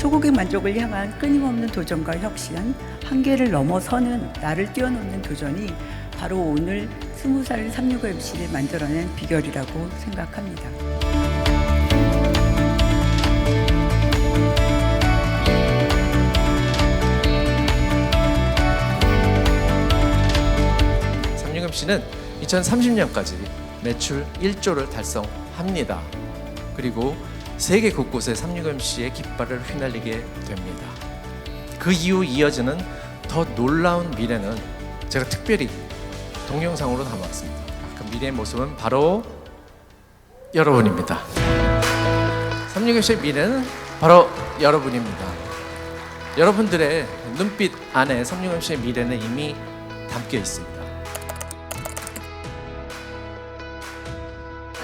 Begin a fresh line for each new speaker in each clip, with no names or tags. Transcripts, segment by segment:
소고기 만족을 향한 끊임없는 도전과 혁신, 한계를 넘어서는 나를 뛰어넘는 도전이 바로 오늘 스무 살365 MC를 만들어낸 비결이라고 생각합니다.
삼육음 씨는 2030년까지 매출 1조를 달성합니다. 그리고 세계 곳곳에 365 MC의 깃발을 휘날리게 됩니다. 그 이후 이어지는 더 놀라운 미래는 제가 특별히 동영상으로 담았습니다. 그 미래의 모습은 바로 여러분입니다. 365 MC의 미래는 바로 여러분입니다. 여러분들의 눈빛 안에 365 MC의 미래는 이미 담겨 있습니다.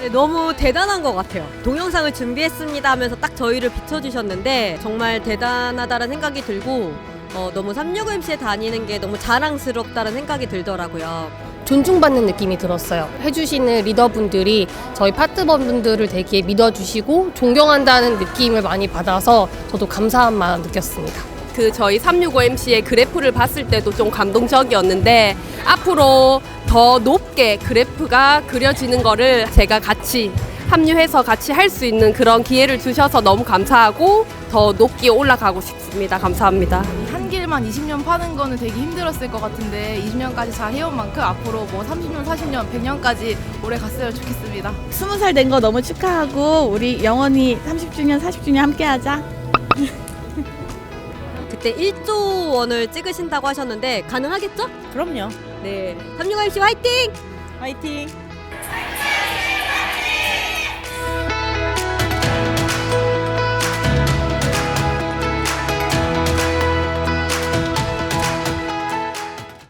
너무 대단한 것 같아요. 동영상을 준비했습니다 하면서 딱 저희를 비춰주셨는데 정말 대단하다는 생각이 들고 어, 너무 365MC에 다니는 게 너무 자랑스럽다는 생각이 들더라고요.
존중받는 느낌이 들었어요. 해주시는 리더분들이 저희 파트너분들을 되게 믿어주시고 존경한다는 느낌을 많이 받아서 저도 감사한 마음 느꼈습니다.
그 저희 365MC의 그래프를 봤을 때도 좀 감동적이었는데 앞으로 더 높게 그래프가 그려지는 거를 제가 같이 합류해서 같이 할 수 있는 그런 기회를 주셔서 너무 감사하고 더 높게 올라가고 싶습니다. 감사합니다.
한 길만 20년 파는 거는 되게 힘들었을 것 같은데 20년까지 잘 해온 만큼 앞으로 뭐 30년, 40년, 100년까지 오래 갔으면 좋겠습니다.
스무 살된 거 너무 축하하고 우리 영원히 30주년, 40주년 함께하자.
그때 1조 원을 찍으신다고 하셨는데 가능하겠죠?
그럼요.
네. 365MC 화이팅!
화이팅.